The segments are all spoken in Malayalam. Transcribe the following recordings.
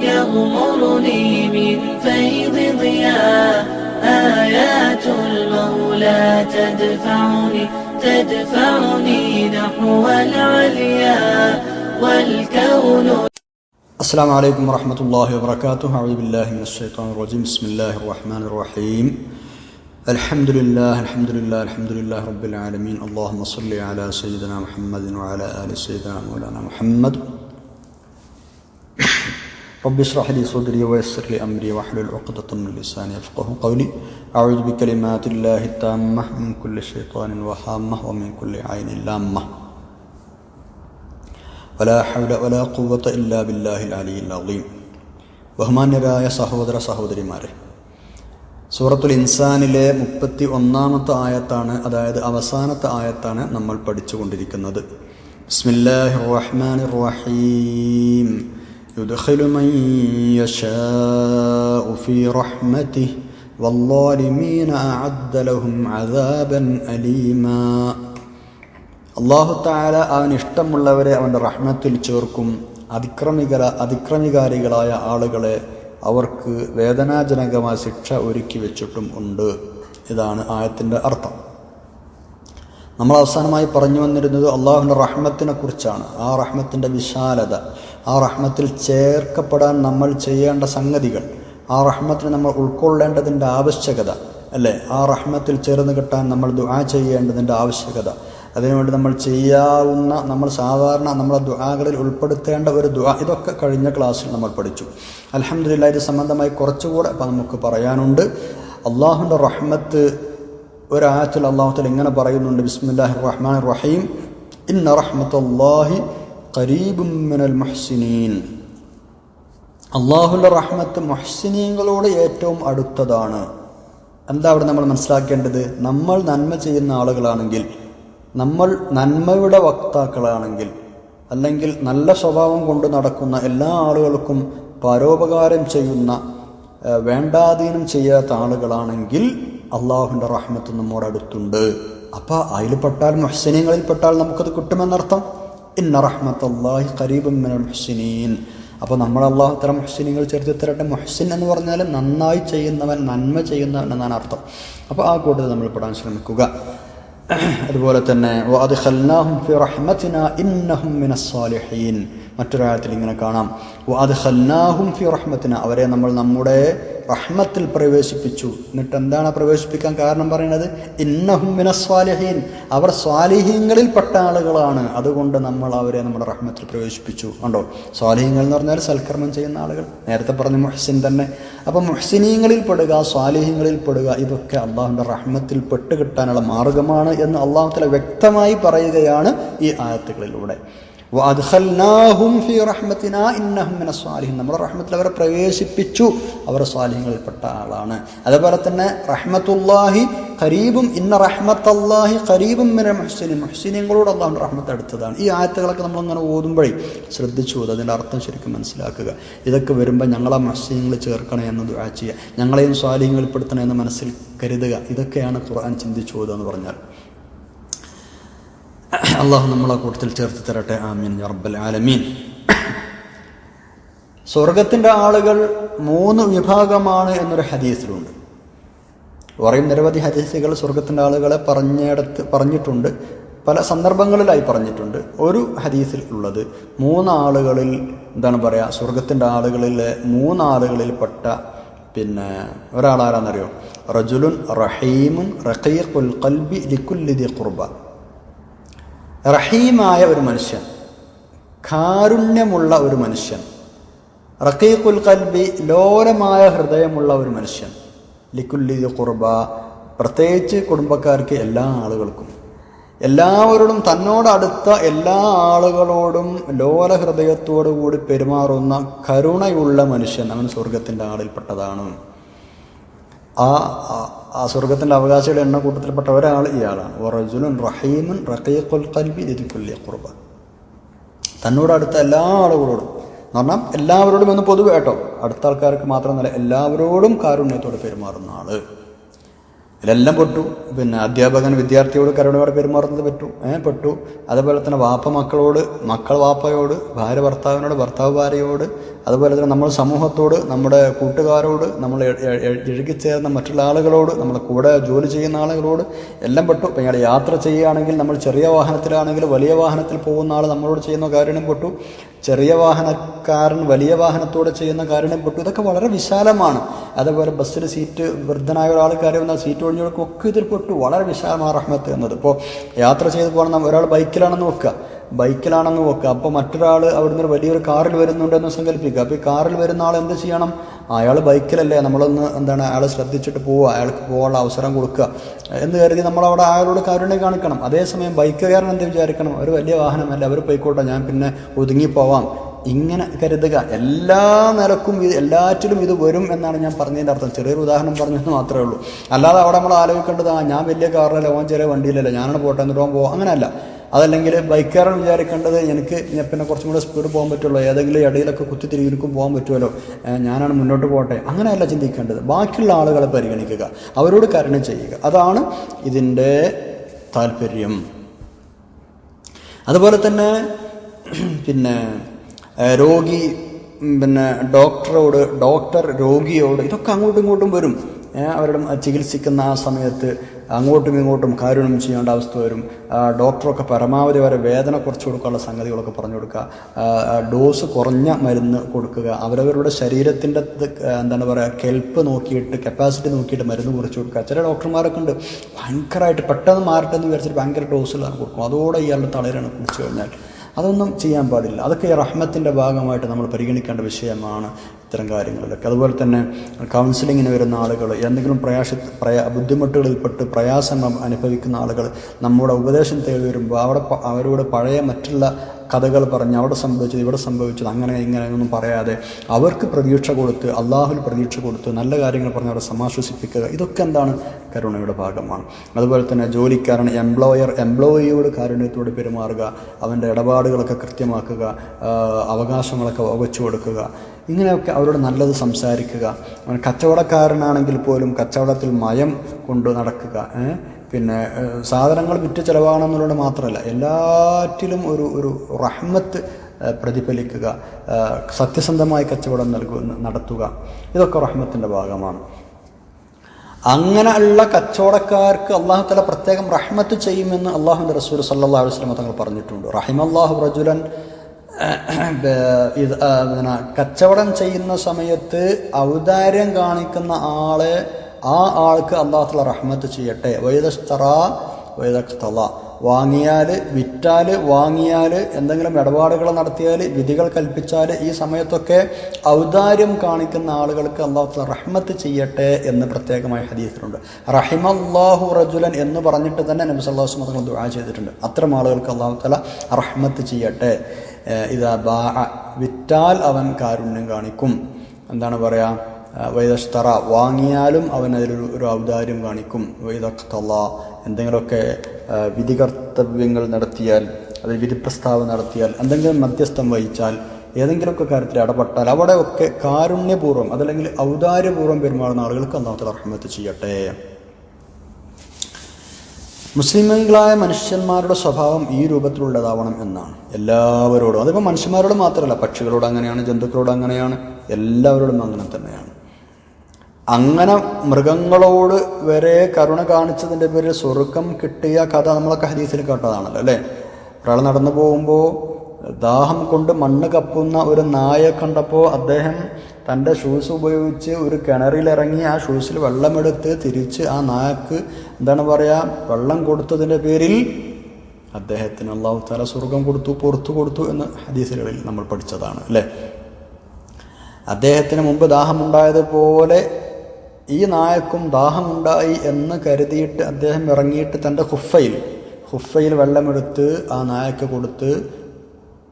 يغمرني من فيض ضياء. آيات المولى تدفعني تدفعني نحو العليا والكون. السلام عليكم ورحمة الله وبركاته. أعوذ بالله من الشيطان الرجيم. بسم الله الرحمن الرحيم. الحمد لله الحمد لله الحمد لله رب العالمين. اللهم صل على سيدنا محمد وعلى آل سيدنا مولانا محمد. رب اشرح لي صدري ويسر لي أمري واحلل عقدة من لساني يفقه قولي أعوذ بكلمات الله التامة من كل شيطان وهامة ومن كل عين لامة വലാ ഹൗല വലാ ഖുവ്വത ഇല്ലാ ബില്ലാഹിൽ അലിയിൽ അളീം ബഹുമാന്യരായ സഹോദര സഹോദരിമാരെ സൂറത്തുൽ ഇൻസാനിലെ മുപ്പത്തി ഒന്നാമത്തെ ആയത്താണ് അതായത് അവസാനത്തെ ആയത്താണ് നമ്മൾ പഠിച്ചുകൊണ്ടിരിക്കുന്നത് ബിസ്മില്ലാഹി റഹ്മാനി റഹീം يدخل من يشاء في رحمته والظالمين أعد لهم عذابا أليما അള്ളാഹു താല അവന് ഇഷ്ടമുള്ളവരെ അവൻ്റെ റഹ്മത്തിൽ ചേർക്കും അതിക്രമികര അതിക്രമികാരികളായ ആളുകളെ അവർക്ക് വേദനാജനകമായ ശിക്ഷ ഒരുക്കി വെച്ചിട്ടും ഉണ്ട് ഇതാണ് ആയത്തിൻ്റെ അർത്ഥം നമ്മൾ അവസാനമായി പറഞ്ഞു വന്നിരുന്നത് അള്ളാഹുവിൻ്റെ റഹ്മത്തിനെ കുറിച്ചാണ് ആ റഹ്മത്തിൻ്റെ വിശാലത ആ റഹ്മത്തിൽ ചേർക്കപ്പെടാൻ നമ്മൾ ചെയ്യേണ്ട സംഗതികൾ ആ റഹ്മത്തിന് നമ്മൾ ഉൾക്കൊള്ളേണ്ടതിന്റെ ആവശ്യകത അല്ലേ? ആ റഹ്മത്തിൽ ചേർന്ന് കിട്ടാൻ നമ്മൾ ദുആ ചെയ്യേണ്ടതിന്റെ ആവശ്യകത. അതിനുവേണ്ടി നമ്മൾ ചെയ്യാവുന്ന നമ്മൾ സാധാരണ നമ്മുടെ ദുആകളിൽ ഉൾപ്പെടുത്തേണ്ട ഒരു ദുആ ഇതൊക്കെ കഴിഞ്ഞ ക്ലാസ്സിൽ നമ്മൾ പഠിച്ചു. അലഹമില്ല ഇത് സംബന്ധമായി കുറച്ചുകൂടെ അപ്പം നമുക്ക് പറയാനുണ്ട്. അള്ളാഹുന്റെ റഹ്മത്ത് ഒരായത്തിൽ അള്ളാഹുത്തിൽ ഇങ്ങനെ പറയുന്നുണ്ട് ബിസ്മില്ലാഹി റഹ്മാൻ റഹീം ഇന്ന റഹ്മത്തല്ലാഹി മുഹ്സിനീൻ. അള്ളാഹുന്റെ റഹ്മത്ത് മുഹ്സിനീങ്ങളോട് ഏറ്റവും അടുത്തതാണ്. എന്താ അവിടെ നമ്മൾ മനസ്സിലാക്കേണ്ടത്? നമ്മൾ നന്മ ചെയ്യുന്ന ആളുകളാണെങ്കിൽ നമ്മൾ നന്മയുടെ വക്താക്കളാണെങ്കിൽ അല്ലെങ്കിൽ നല്ല സ്വഭാവം കൊണ്ട് നടക്കുന്ന എല്ലാ ആളുകൾക്കും പരോപകാരം ചെയ്യുന്ന വേണ്ടാധീനം ചെയ്യാത്ത ആളുകളാണെങ്കിൽ അള്ളാഹുവിന്റെ റഹ്മത്ത് നമ്മോട് അടുത്തുണ്ട് അപ്പോൾ അതിൽ പെട്ടാൽ മുഹ്സിനീങ്ങളിൽ പെട്ടാൽ നമുക്കത് കിട്ടുമെന്നർത്ഥം? ഇന്ന റഹ്മത്തല്ലാഹി മിനൽ മുഹ്സിനീൻ. അപ്പോൾ നമ്മൾ അള്ളാഹു തരം മുഹ്സിനുകൾ ചേർത്ത് തരട്ടെ മുഹ്സിൻ എന്ന് പറഞ്ഞാൽ നന്നായി ചെയ്യുന്നവൻ നന്മ ചെയ്യുന്നവൻ എന്നാണ് അർത്ഥം. അപ്പോൾ ആ കൂട്ടത്തിൽ നമ്മൾ പെടാൻ ശ്രമിക്കുക. അതുപോലെ തന്നെ ഫി റഹ്മത്തിന ഇന്നഹും മിനസ്സാലിഹീൻ മറ്റൊരാഴത്തിൽ ഇങ്ങനെ കാണാം. അത് ഹല്ലാഹും ഫി റഹ്മത്തിന്. അവരെ നമ്മൾ നമ്മുടെ റഹ്മത്തിൽ പ്രവേശിപ്പിച്ചു. എന്നിട്ട് എന്താണ് പ്രവേശിപ്പിക്കാൻ കാരണം പറയുന്നത്? ഇന്നഹും മിനസ്വാലിഹീൻ അവർ സ്വാലിഹീങ്ങളിൽപ്പെട്ട ആളുകളാണ്. അതുകൊണ്ട് നമ്മൾ അവരെ നമ്മുടെ റഹ്മത്തിൽ പ്രവേശിപ്പിച്ചു. ഉണ്ടോ സ്വാലിഹീങ്ങൾ എന്ന് പറഞ്ഞാൽ സൽക്കർമ്മം ചെയ്യുന്ന ആളുകൾ. നേരത്തെ പറഞ്ഞ മുഹ്സിൻ തന്നെ. അപ്പം മുഹ്സിനീങ്ങളിൽ പെടുക സ്വാലിഹീങ്ങളിൽ പെടുക ഇതൊക്കെ അള്ളാഹുന്റെ റഹ്മത്തിൽ പെട്ട് കിട്ടാനുള്ള മാർഗമാണ് എന്ന് അള്ളാഹുത്തല വ്യക്തമായി പറയുകയാണ് ഈ ആയത്തുകളിലൂടെ. ഫീ റഹ്മത്തിനാ ഇന്നഹും സ്വാലിഹിൻ നമ്മുടെ റഹ്മത്തിൽ അവരെ പ്രവേശിപ്പിച്ചു. അവർ സ്വാലിഹങ്ങളിൽപ്പെട്ട ആളാണ്. അതേപോലെ തന്നെ റഹ്മത്തുല്ലാഹി ഖരീബും ഇന്ന റഹ്മത്തല്ലാഹി ഖരീബും മിന മുഹ്സിനിൻ. മുഹ്സിനിയങ്ങളോട് അള്ളാഹുന്റെ റഹ്മത്ത് അടുത്തതാണ്. ഈ ആയത്തുകളൊക്കെ നമ്മളിങ്ങനെ ഓതുമ്പോഴേ ശ്രദ്ധിച്ചു അതിന്റെ അർത്ഥം ശരിക്കും മനസ്സിലാക്കുക. ഇതൊക്കെ വരുമ്പോൾ ഞങ്ങളെ മുഹ്സിനിങ്ങൾ ചേർക്കണേ എന്ന് ദുആ ചെയ്യുക. ഞങ്ങളെയും സ്വാലിഹങ്ങളിൽപ്പെടുത്തണേ എന്ന് മനസ്സിൽ കരുതുക. ഇതൊക്കെയാണ് ഖുർആൻ ചിന്തിച്ചു എന്ന് പറഞ്ഞാൽ. അള്ളാഹു നമ്മളെ കൂട്ടത്തിൽ ചേർത്ത് തരട്ടെ. ആമീൻ റബ്ബൽ ആലമീൻ. സ്വർഗത്തിന്റെ ആളുകൾ മൂന്ന് വിഭാഗമാണ് എന്നൊരു ഹദീസിലുണ്ട്. കുറേ നിരവധി ഹദീസുകൾ സ്വർഗത്തിന്റെ ആളുകളെ പറഞ്ഞിടത്ത് പറഞ്ഞിട്ടുണ്ട്. പല സന്ദർഭങ്ങളിലായി പറഞ്ഞിട്ടുണ്ട്. ഒരു ഹദീസിൽ ഉള്ളത് മൂന്നാളുകളിൽ എന്താണ് പറയുക സ്വർഗത്തിന്റെ ആളുകളിലെ മൂന്നാളുകളിൽപ്പെട്ട പിന്നെ ഒരാളാരാന്നറിയോ? റജുലുൻ റഹീമുൻ റഖീഖുൽ കൽബി ലിക്കുല്ലിദി ഖുർബ. റഹീമായ ഒരു മനുഷ്യൻ കാരുണ്യമുള്ള ഒരു മനുഷ്യൻ റഖീഖുൽ കൽബി ലോലമായ ഹൃദയമുള്ള ഒരു മനുഷ്യൻ ലിക്കുല്ലി കുർബ പ്രത്യേകിച്ച് കുടുംബക്കാർക്ക് എല്ലാ ആളുകൾക്കും. എല്ലാവരോടും തന്നോടടുത്ത എല്ലാ ആളുകളോടും ലോല ഹൃദയത്തോടു കൂടി പെരുമാറുന്ന കരുണയുള്ള മനുഷ്യൻ അവൻ സ്വർഗത്തിന്റെ ആളിൽപ്പെട്ടതാണ്. ആ ആ- സ്വർഗത്തിന്റെ അവകാശിയുടെ എണ്ണ കൂട്ടത്തിൽപ്പെട്ട ഒരാൾ ഇയാളാണ്. വറജുലുൻ റഹീമുൻ റഖീഖുൽ കൽബി ലിതുക്കുല്ലി ഖുർബ. തന്നോട് അടുത്ത എല്ലാ ആളുകളോടും എന്ന് പറഞ്ഞാൽ എല്ലാവരോടും എന്ന് പൊതുവെ കേട്ടോ അടുത്ത ആൾക്കാർക്ക് മാത്രമല്ല എല്ലാവരോടും കാരുണ്യത്തോടെ പെരുമാറുന്ന ആൾ. ഇതിലെല്ലാം പെട്ടു. പിന്നെ അധ്യാപകൻ വിദ്യാർത്ഥിയോട് കരുണയോടെ പെരുമാറുന്നത് പറ്റു ഏ പെട്ടു. അതുപോലെ തന്നെ വാപ്പ മക്കളോട് മക്കൾ വാപ്പയോട് ഭാര്യ ഭർത്താവിനോട് ഭർത്താവ് ഭാര്യയോട് അതുപോലെ തന്നെ നമ്മൾ സമൂഹത്തോട് നമ്മുടെ കൂട്ടുകാരോട് നമ്മൾ ഇഴുകിച്ചേർന്ന മറ്റുള്ള ആളുകളോട് നമ്മളെ കൂടെ ജോലി ചെയ്യുന്ന ആളുകളോട് എല്ലാം പെട്ടു. ഇപ്പം ഇയാൾ യാത്ര ചെയ്യുകയാണെങ്കിൽ നമ്മൾ ചെറിയ വാഹനത്തിലാണെങ്കിൽ വലിയ വാഹനത്തിൽ പോകുന്ന ആൾ നമ്മളോട് ചെയ്യുന്ന കാര്യം പെട്ടു. ചെറിയ വാഹനക്കാരൻ വലിയ വാഹനത്തോടെ ചെയ്യുന്ന കാര്യം പെട്ടു. ഇതൊക്കെ വളരെ വിശാലമാണ്. അതേപോലെ ബസ്സിൽ സീറ്റ് വൃദ്ധനായ ഒരാൾ കയറി വന്നാൽ സീറ്റ് ഒഴിഞ്ഞു കൊടുക്കും ഒക്കെ ഇതിൽ പെട്ടു. വളരെ വിശാലമായ റഹ്മത്ത് എന്നത്. ഇപ്പോൾ യാത്ര ചെയ്ത് പോകണം ഒരാൾ ബൈക്കിലാണെന്ന് നോക്കുക. ബൈക്കിലാണെന്ന് നോക്കുക. അപ്പോൾ മറ്റൊരാൾ അവിടുന്ന് വലിയൊരു കാറിൽ വരുന്നുണ്ടെന്ന് സങ്കല്പിക്കുക. അപ്പോൾ ഈ കാറിൽ വരുന്ന ആൾ എന്ത് ചെയ്യണം? അയാൾ ബൈക്കിലല്ലേ നമ്മളൊന്ന് എന്താണ് അയാളെ ശ്രദ്ധിച്ചിട്ട് പോവുക അയാൾക്ക് പോകാനുള്ള അവസരം കൊടുക്കുക എന്ന് കരുതി നമ്മളവിടെ അയാളോട് കാരുണ്യം കാണിക്കണം. അതേസമയം ബൈക്കുകാരൻ എന്ത് വിചാരിക്കണം? ഒരു വലിയ വാഹനമല്ല അവർ പോയിക്കോട്ടെ ഞാൻ പിന്നെ ഒതുങ്ങിപ്പോവാം ഇങ്ങനെ കരുതുക. എല്ലാ നിലക്കും ഇത് എല്ലാറ്റിലും ഇത് വരും എന്നാണ് ഞാൻ പറഞ്ഞതിന്റെ അർത്ഥം. ചെറിയൊരു ഉദാഹരണം പറഞ്ഞെന്ന് മാത്രമേ ഉള്ളൂ. അല്ലാതെ അവിടെ നമ്മൾ ആലോചിക്കേണ്ടത് ആ ഞാൻ വലിയ കാറിലല്ല ഓൻ ചെറിയ വണ്ടിയിലല്ല ഞാനാണ് പോട്ടെ എന്നിട്ട് പോകാം അങ്ങനെയല്ല. അതല്ലെങ്കിൽ ബൈക്കാരൻ വിചാരിക്കേണ്ടത് എനിക്ക് പിന്നെ കുറച്ചും കൂടെ സ്പീഡ് പോകാൻ പറ്റുള്ളൂ. ഏതെങ്കിലും ഇടയിലൊക്കെ കുത്തിത്തിരിగి എനിക്കും പോകാൻ പറ്റുമല്ലോ. ഞാനാണ് മുന്നോട്ട് പോകട്ടെ. അങ്ങനെയല്ല ചിന്തിക്കേണ്ടത്. ബാക്കിയുള്ള ആളുകളെ പരിഗണിക്കുക. അവരോട് കരുണ ചെയ്യുക. അതാണ് ഇതിന്റെ താല്പര്യം. അതുപോലെ തന്നെ പിന്നെ രോഗി പിന്നെ ഡോക്ടറോട് ഡോക്ടർ രോഗിയോട് ഇതൊക്കെ അങ്ങോട്ടും ഇങ്ങോട്ടും വരും. അവരുടെ ചികിത്സിക്കുന്ന ആ സമയത്ത് അങ്ങോട്ടും ഇങ്ങോട്ടും കാരുണ്യം ചെയ്യേണ്ട അവസ്ഥ വരും. ഡോക്ടറൊക്കെ പരമാവധി വരെ വേദന കുറച്ച് കൊടുക്കാനുള്ള സംഗതികളൊക്കെ പറഞ്ഞു കൊടുക്കുക. ഡോസ് കുറഞ്ഞ മരുന്ന് കൊടുക്കുക. അവരവരുടെ ശരീരത്തിന്റെ എന്താണ് പറയുക കെൽപ്പ് നോക്കിയിട്ട് കപ്പാസിറ്റി നോക്കിയിട്ട് മരുന്ന് കുറിച്ച് കൊടുക്കുക. ചില ഡോക്ടർമാരൊക്കെ ഉണ്ട് ഭയങ്കരമായിട്ട് പെട്ടെന്ന് മാറട്ടെ എന്ന് വിചാരിച്ചിട്ട് ഭയങ്കര ഡോസിലാണ് കൊടുക്കും അതോടെ ഇയാളുടെ തളരാണ് കുടിച്ചു കഴിഞ്ഞാൽ. അതൊന്നും ചെയ്യാൻ പാടില്ല. അതൊക്കെ റഹ്മത്തിന്റെ ഭാഗമായിട്ട് നമ്മൾ പരിഗണിക്കേണ്ട വിഷയമാണ്. ഇത്തരം കാര്യങ്ങളിലൊക്കെ. അതുപോലെ തന്നെ കൗൺസിലിങ്ങിന് വരുന്ന ആളുകൾ എന്തെങ്കിലും പ്രയാസ പ്രയാ ബുദ്ധിമുട്ടുകളിൽപ്പെട്ട് പ്രയാസം അനുഭവിക്കുന്ന ആളുകൾ നമ്മുടെ ഉപദേശം തേടി വരുമ്പോൾ അവിടെ അവരോട് പഴയ മറ്റുള്ള കഥകൾ പറഞ്ഞ് അവിടെ സംഭവിച്ചത് ഇവിടെ സംഭവിച്ചത് അങ്ങനെ ഇങ്ങനെ ഒന്നും പറയാതെ അവർക്ക് പ്രതീക്ഷ കൊടുത്ത് അള്ളാഹുൽ പ്രതീക്ഷ കൊടുത്ത് നല്ല കാര്യങ്ങൾ പറഞ്ഞ് അവരെ സമാശ്വസിപ്പിക്കുക ഇതൊക്കെ എന്താണ് കരുണയുടെ ഭാഗമാണ്. അതുപോലെ തന്നെ ജോലിക്കാരൻ എംപ്ലോയർ എംപ്ലോയിയോട് കാരുണ്യത്തോട് പെരുമാറുക അവന്റെ ഇടപാടുകളൊക്കെ കൃത്യമാക്കുക അവകാശങ്ങളൊക്കെ വകച്ചു കൊടുക്കുക ഇങ്ങനെയൊക്കെ അവരോട് നല്ലത് സംസാരിക്കുക. കച്ചവടക്കാരനാണെങ്കിൽ പോലും കച്ചവടത്തിൽ മയം കൊണ്ട് നടക്കുക പിന്നെ സാധനങ്ങൾ വിറ്റ് ചിലവാണെന്നുള്ളത് മാത്രമല്ല എല്ലാറ്റിലും ഒരു ഒരു റഹ്മത്ത് പ്രതിഫലിക്കുക സത്യസന്ധമായി കച്ചവടം നൽകുക നടത്തുക. ഇതൊക്കെ റഹ്മത്തിന്റെ ഭാഗമാണ്. അങ്ങനെയുള്ള കച്ചവടക്കാർക്ക് അള്ളാഹു തല പ്രത്യേകം റഹ്മത്ത് ചെയ്യുമെന്ന് അള്ളാഹുവിന്റെ റസൂൽ സല്ലാ അലൈഹി സ്വലമ തങ്ങൾ പറഞ്ഞിട്ടുണ്ട്. റഹിമല്ലാഹു റജുലൻ ഇത് കച്ചവടം ചെയ്യുന്ന സമയത്ത് ഔദാര്യം കാണിക്കുന്ന ആളെ ആ ആൾക്ക് അള്ളാഹുല റഹ്മത്ത് ചെയ്യട്ടെ. വൈദസ്തറ വൈദക്തല വാങ്ങിയാൽ വിറ്റാൽ വാങ്ങിയാൽ എന്തെങ്കിലും ഇടപാടുകൾ നടത്തിയാൽ വിധികൾ കൽപ്പിച്ചാൽ ഈ സമയത്തൊക്കെ ഔദാര്യം കാണിക്കുന്ന ആളുകൾക്ക് അള്ളാഹു റഹ്മത്ത് ചെയ്യട്ടെ എന്ന് പ്രത്യേകമായ ഹദീസിലുണ്ട്. റഹിമല്ലാഹു റജുലൻ എന്ന് പറഞ്ഞിട്ട് തന്നെ നബി സല്ലാഹു മതങ്ങൾ ദുആ ചെയ്തിട്ടുണ്ട്. അത്തരം ആളുകൾക്ക് അള്ളാഹു തല റഹ്മത്ത് ചെയ്യട്ടെ. ഇതാ ബാ വിറ്റാൽ അവൻ കാരുണ്യം കാണിക്കും. എന്താണ് പറയുക വൈദസ്തറ വാങ്ങിയാലും അവൻ അതിലൊരു ഒരു ഔദാര്യം കാണിക്കും. വൈദക്തല്ല എന്തെങ്കിലുമൊക്കെ വിധികർത്തവ്യങ്ങൾ നടത്തിയാൽ അത് വിധി പ്രസ്താവന നടത്തിയാൽ എന്തെങ്കിലും മധ്യസ്ഥം വഹിച്ചാൽ ഏതെങ്കിലുമൊക്കെ കാര്യത്തിൽ ഇടപെട്ടാൽ അവിടെയൊക്കെ കാരുണ്യപൂർവം അതല്ലെങ്കിൽ ഔദാര്യപൂർവം പെരുമാറുന്ന ആളുകൾക്ക് അന്നാമത്തെ റഹ്മത്ത് ചെയ്യട്ടെ. മുസ്ലിമുകളായ മനുഷ്യന്മാരുടെ സ്വഭാവം ഈ രൂപത്തിലുള്ളതാവണം എന്നാണ്. എല്ലാവരോടും അതിപ്പോൾ മനുഷ്യന്മാരോട് മാത്രമല്ല പക്ഷികളോട് അങ്ങനെയാണ് ജന്തുക്കളോട് അങ്ങനെയാണ് എല്ലാവരോടും അങ്ങനെ തന്നെയാണ്. അങ്ങനെ മൃഗങ്ങളോട് വരെ കരുണ കാണിച്ചതിന്റെ പേരിൽ സ്വർഗം കിട്ടിയ കഥ നമ്മളൊക്കെ ഹരീസിൽ കേട്ടതാണല്ലോ അല്ലേ? ഒരാൾ നടന്നു പോകുമ്പോൾ ദാഹം കൊണ്ട് മണ്ണ് കപ്പുന്ന ഒരു നായെ കണ്ടപ്പോൾ അദ്ദേഹം തന്റെ ഷൂസ് ഉപയോഗിച്ച് ഒരു കിണറിലിറങ്ങി ആ ഷൂസിൽ വെള്ളമെടുത്ത് തിരിച്ച് ആ നായക്ക് എന്താണ് പറയുക വെള്ളം കൊടുത്തതിന്റെ പേരിൽ അദ്ദേഹത്തിന് അള്ളാഹു താല സ്വർഗം കൊടുത്തു പുറത്തു കൊടുത്തു എന്ന് ഹദീസുകളിൽ നമ്മൾ പഠിച്ചതാണ് അല്ലേ? അദ്ദേഹത്തിന് മുമ്പ് ദാഹമുണ്ടായതുപോലെ ഈ നായക്കും ദാഹമുണ്ടായി എന്ന് കരുതിയിട്ട് അദ്ദേഹം ഇറങ്ങിയിട്ട് തന്റെ ഹുഫയിൽ ഹുഫയിൽ വെള്ളമെടുത്ത് ആ നായക്ക് കൊടുത്ത്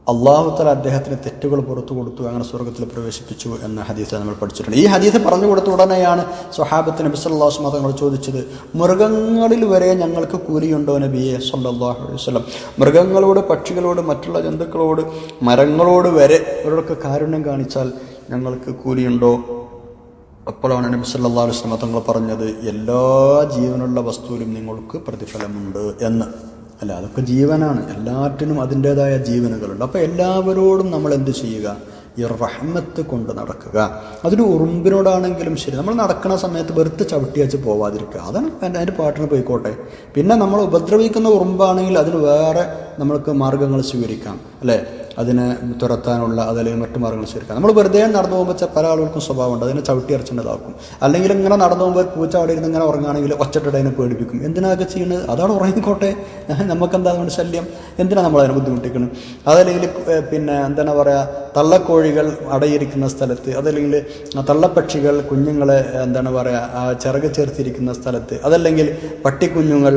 അള്ളാഹുത്തല അദ്ദേഹത്തിന് തെറ്റുകൾ പുറത്തു കൊടുത്തു അങ്ങനെ സ്വർഗത്തിൽ പ്രവേശിപ്പിച്ചു എന്ന ഹദീസ് നമ്മൾ പഠിച്ചിട്ടുണ്ട്. ഈ ഹദീസ് പറഞ്ഞു കൊടുത്ത ഉടനെയാണ് സ്വഹാബത്തിന് നബി സല്ലാഹു മതങ്ങൾ ചോദിച്ചത് മൃഗങ്ങളിൽ വരെ ഞങ്ങൾക്ക് കൂലിയുണ്ടോ നബിയെ? സല്ലാഹു വസല്ലം. മൃഗങ്ങളോട് പക്ഷികളോട് മറ്റുള്ള ജന്തുക്കളോട് മരങ്ങളോട് വരെ ഇവരോടൊക്കെ കാരുണ്യം കാണിച്ചാൽ ഞങ്ങൾക്ക് കൂലിയുണ്ടോ? അപ്പോഴാണ് നബി സല്ലല്ലാഹു വസ്ലം തങ്ങൾ പറഞ്ഞത് എല്ലാ ജീവനുള്ള വസ്തുവിലും നിങ്ങൾക്ക് പ്രതിഫലമുണ്ട് എന്ന്. അല്ല അതൊക്കെ ജീവനാണ്. എല്ലാറ്റിനും അതിന്റെതായ ജീവനുകളുണ്ട്. അപ്പോൾ എല്ലാവരോടും നമ്മൾ എന്ത് ചെയ്യുക? ഈ റഹ്മത്ത് കൊണ്ട് നടക്കുക. അതൊരു ഉറുമ്പിനോടാണെങ്കിലും ശരി. നമ്മൾ നടക്കുന്ന സമയത്ത് വെറുത്ത് ചവിട്ടി വെച്ച് പോവാതിരിക്കുക. അതാണ് അതിന്റെ പാട്ടിന് പോയിക്കോട്ടെ. പിന്നെ നമ്മൾ ഉപദ്രവിക്കുന്ന ഉറുമ്പാണെങ്കിൽ അതിന് വേറെ നമ്മൾക്ക് മാർഗങ്ങൾ സ്വീകരിക്കാം അല്ലേ? അതിനെ തുരത്താനുള്ള അതല്ലെങ്കിൽ മറ്റു മാർഗങ്ങൾ സ്വീകരിക്കാം. നമ്മൾ വെറുതെ നടന്നു പോകുമ്പോൾ പല ആളുകൾക്കും സ്വഭാവമുണ്ട്. അതിനെ ചവിട്ടി അരച്ചിട്ടതാക്കും അല്ലെങ്കിൽ ഇങ്ങനെ നടന്നു പോകുമ്പോൾ പൂച്ച അവിടെ ഇരുന്ന് ഇങ്ങനെ ഉറങ്ങുകയാണെങ്കിൽ ഒച്ചട്ടടെ അതിനെ പേടിപ്പിക്കും. എന്തിനാകെ ചെയ്യുന്നത് അതാണ് ഉറങ്ങിക്കോട്ടെ. നമുക്കെന്താ അതുകൊണ്ട് ശല്യം? എന്തിനാണ് നമ്മൾ അതിനെ ബുദ്ധിമുട്ടിക്കുന്നത് അതല്ലെങ്കിൽ പിന്നെ എന്താണ് പറയുക തള്ളക്കോഴികൾ അടയിരിക്കുന്ന സ്ഥലത്ത് അതല്ലെങ്കിൽ തള്ളപ്പക്ഷികൾ കുഞ്ഞുങ്ങളെ എന്താണ് പറയുക ചിറക് ചേർത്തിരിക്കുന്ന സ്ഥലത്ത് അതല്ലെങ്കിൽ പട്ടിക്കുഞ്ഞുങ്ങൾ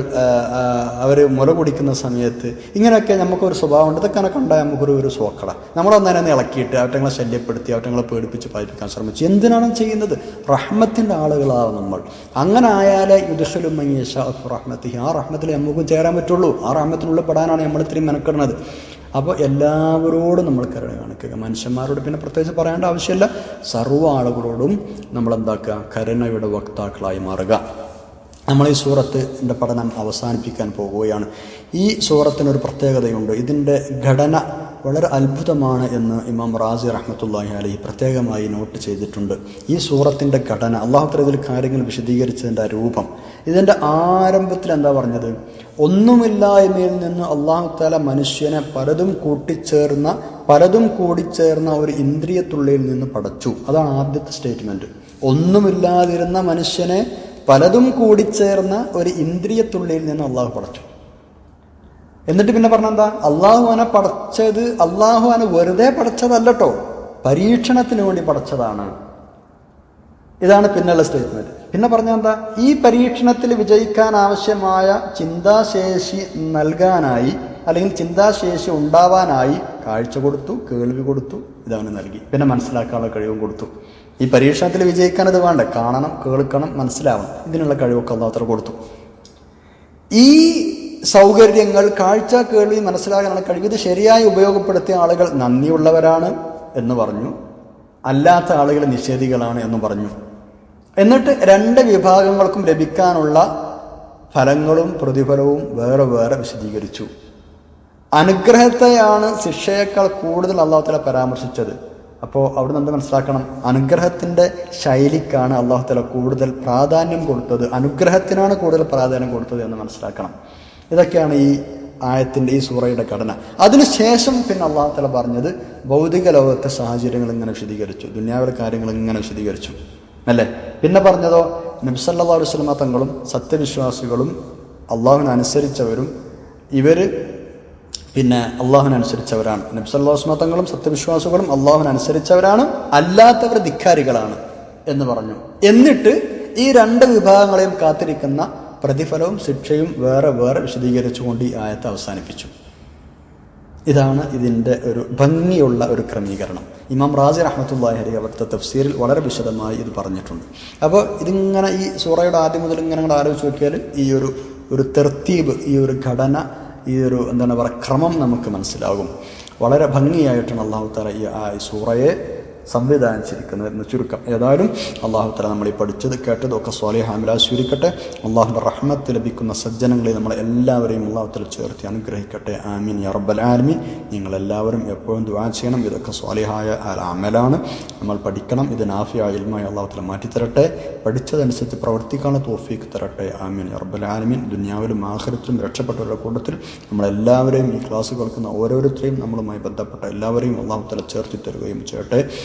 അവർ മുല കുടിക്കുന്ന സമയത്ത് ഇങ്ങനെയൊക്കെ നമുക്കൊരു സ്വഭാവമുണ്ട്. ഇതൊക്കെ കണ്ടാൽ നമുക്കൊരു ഒരു സോക്കട. നമ്മളൊന്നതിനെ ഇളക്കിയിട്ട് അവറ്റങ്ങളെ ശല്യപ്പെടുത്തി അവറ്റങ്ങളെ പേടിപ്പിച്ച് പാലിപ്പിക്കാൻ ശ്രമിച്ചു. എന്തിനാണ് ചെയ്യുന്നത്? റഹ്മത്തിന്റെ ആളുകളാണ് നമ്മൾ. അങ്ങനെ ആയാലേ യുദ്ധലും റഹ്മത്തി. ആ റഹ്മത്തിൽ നമുക്കും ചേരാൻ പറ്റുള്ളൂ. ആ റഹ്മത്തിനുള്ളിൽ പെടാനാണ് നമ്മൾ ഇത്രയും മെനക്കിടുന്നത്. അപ്പോൾ എല്ലാവരോടും നമ്മൾ കരുണ കാണിക്കുക. മനുഷ്യന്മാരോട് പിന്നെ പ്രത്യേകിച്ച് പറയേണ്ട ആവശ്യമില്ല. സർവ ആളുകളോടും നമ്മൾ എന്താക്കുക കരുണയുടെ വക്താക്കളായി മാറുക. നമ്മൾ ഈ സൂറത്തിന്റെ പഠനം അവസാനിപ്പിക്കാൻ പോകുകയാണ്. ഈ സൂറത്തിനൊരു പ്രത്യേകതയുണ്ട്. ഇതിന്റെ ഘടന വളരെ അത്ഭുതമാണ് എന്ന് ഇമാം റാസി റഹ്മത്തുള്ളാഹി അലി പ്രത്യേകമായി നോട്ട് ചെയ്തിട്ടുണ്ട്. ഈ സൂറത്തിന്റെ ഘടന അള്ളാഹുത്തല ഇതിൽ കാര്യങ്ങൾ വിശദീകരിച്ചതിന്റെ രൂപം ഇതിന്റെ ആരംഭത്തിൽ എന്താ പറഞ്ഞത്? ഒന്നുമില്ലായ്മയിൽ നിന്ന് അള്ളാഹുത്താല മനുഷ്യനെ പലതും കൂട്ടിച്ചേർന്ന പലതും കൂടിച്ചേർന്ന ഒരു ഇന്ദ്രിയത്തുള്ളിയിൽ നിന്ന് പടച്ചു. അതാണ് ആദ്യത്തെ സ്റ്റേറ്റ്മെന്റ് ഒന്നുമില്ലാതിരുന്ന മനുഷ്യനെ പലതും കൂടിച്ചേർന്ന ഒരു ഇന്ദ്രിയത്തുള്ളിയിൽ നിന്ന് അള്ളാഹു പടച്ചു. എന്നിട്ട് പിന്നെ പറഞ്ഞെന്താ അള്ളാഹു അവനെ പടച്ചത് അള്ളാഹു അവനെ വെറുതെ പടച്ചതല്ലട്ടോ. പരീക്ഷണത്തിന് വേണ്ടി പടച്ചതാണ്. ഇതാണ് പിന്നുള്ള സ്റ്റേറ്റ്മെന്റ് പിന്നെ പറഞ്ഞ എന്താ? ഈ പരീക്ഷണത്തിൽ വിജയിക്കാൻ ആവശ്യമായ ചിന്താശേഷി നൽകാനായി അല്ലെങ്കിൽ ചിന്താശേഷി ഉണ്ടാവാനായി കാഴ്ച കൊടുത്തു കേൾവി കൊടുത്തു ഇതവന് നൽകി. പിന്നെ മനസ്സിലാക്കാനുള്ള കഴിവും കൊടുത്തു. ഈ പരീക്ഷണത്തിൽ വിജയിക്കാൻ ഇത് വേണ്ട. കാണണം കേൾക്കണം മനസ്സിലാവണം. ഇതിനുള്ള കഴിവൊക്കെ അള്ളാഹത്ര കൊടുത്തു. ഈ സൗകര്യങ്ങൾ കാഴ്ച കേൾവി മനസ്സിലാകാനുള്ള കഴിവ് ഇത് ശരിയായി ഉപയോഗപ്പെടുത്തിയ ആളുകൾ നന്ദിയുള്ളവരാണ് എന്ന് പറഞ്ഞു. അല്ലാത്ത ആളുകൾ നിഷേധികളാണ് എന്ന് പറഞ്ഞു. എന്നിട്ട് രണ്ട് വിഭാഗങ്ങൾക്കും ലഭിക്കാനുള്ള ഫലങ്ങളും പ്രതിഫലവും വേറെ വേറെ വിശദീകരിച്ചു. അനുഗ്രഹത്തെയാണ് ശിക്ഷയേക്കാൾ കൂടുതൽ അള്ളാഹുത്തല പരാമർശിച്ചത്. അപ്പോൾ അവിടെ നമ്മൾ മനസ്സിലാക്കണം? അനുഗ്രഹത്തിന്റെ ശൈലിക്കാണ് അള്ളാഹുത്തല കൂടുതൽ പ്രാധാന്യം കൊടുത്തത്. അനുഗ്രഹത്തിനാണ് കൂടുതൽ പ്രാധാന്യം കൊടുത്തത് എന്ന് മനസ്സിലാക്കണം. ഇതൊക്കെയാണ് ഈ ആയത്തിന്റെ ഈ സൂറയുടെ ഘടന. അതിനുശേഷം പിന്നെ അള്ളാഹുത്തല പറഞ്ഞത് ഭൗതിക ലോകത്തെ സാഹചര്യങ്ങൾ ഇങ്ങനെ വിശദീകരിച്ചു. ദുന്യാവിലെ കാര്യങ്ങൾ ഇങ്ങനെ വിശദീകരിച്ചു. അല്ലേ? പിന്നെ പറഞ്ഞതോ നബ്സല്ലാ വസ്ലമ തങ്ങളും സത്യവിശ്വാസികളും അള്ളാഹുവിനനുസരിച്ചവരും ഇവർ പിന്നെ അള്ളാഹുവിനനുസരിച്ചവരാണ് നബ്സല്ലാസ്മ തങ്ങളും സത്യവിശ്വാസികളും അള്ളാഹുവിനനുസരിച്ചവരാണ് അല്ലാത്തവർ ധിക്കാരികളാണ് എന്ന് പറഞ്ഞു. എന്നിട്ട് ഈ രണ്ട് വിഭാഗങ്ങളെയും കാത്തിരിക്കുന്ന പ്രതിഫലവും ശിക്ഷയും വേറെ വേറെ വിശദീകരിച്ചുകൊണ്ട് ഈ ആയത്തെ അവസാനിപ്പിച്ചു. ഇതാണ് ഇതിന്റെ ഒരു ഭംഗിയുള്ള ഒരു ക്രമീകരണം. ഇമാം റാസി റഹ്മത്തുള്ളാഹി അലി അവിടുത്തെ തഫ്സീറിൽ വളരെ വിശദമായി ഇത് പറഞ്ഞിട്ടുണ്ട്. അപ്പോൾ ഇതിങ്ങനെ ഈ സൂറയുടെ ആദ്യം മുതൽ ഇങ്ങനെ ആലോചിച്ച് നോക്കിയാൽ ഈ ഒരു ഒരു തെർത്തീബ് ഈ ഒരു ഘടന ഈ ഒരു എന്താണ് പറയുക ക്രമം നമുക്ക് മനസ്സിലാകും. വളരെ ഭംഗിയായിട്ടാണ് അള്ളാഹു താല ഈ ആ സൂറയെ സംവിധാനിച്ചിരിക്കുന്നത് എന്ന് ചുരുക്കം. ഏതായാലും അള്ളാഹു തല നമ്മൾ ഈ പഠിച്ചത് കേട്ടത് ഒക്കെ സ്വാലേ ഹാമിലാ സ്വീകരിക്കട്ടെ. അള്ളാഹുന്റെ റഹ്മത്ത് ലഭിക്കുന്ന സജ്ജനങ്ങളെ നമ്മൾ എല്ലാവരെയും അള്ളാഹു തല ചേർത്തി അനുഗ്രഹിക്കട്ടെ. ആമീൻ യറബൽ ആർമി നിങ്ങൾ എല്ലാവരും എപ്പോഴും ദുവാ ചെയ്യണം. ഇതൊക്കെ സ്വാലിഹായ അമലാണ്. നമ്മൾ പഠിക്കണം. ഇത് നാഫിയായ ഇൽമായി അള്ളാഹു തല മാറ്റിത്തരട്ടെ. പഠിച്ചതനുസരിച്ച് പ്രവർത്തിക്കാനുള്ള തോഫീക്ക് തരട്ടെ. ആമീൻ യറബൽ ആലമീൻ. ദുനിയാവിലും ആഹരത്തിലും രക്ഷപ്പെട്ടവരുടെ കൂട്ടത്തിൽ നമ്മളെല്ലാവരെയും ഈ ക്ലാസ് കേൾക്കുന്ന ഓരോരുത്തരെയും നമ്മളുമായി ബന്ധപ്പെട്ട എല്ലാവരെയും അള്ളാഹു തല ചേർത്തി തരുകയും ചെയ്യട്ടെ.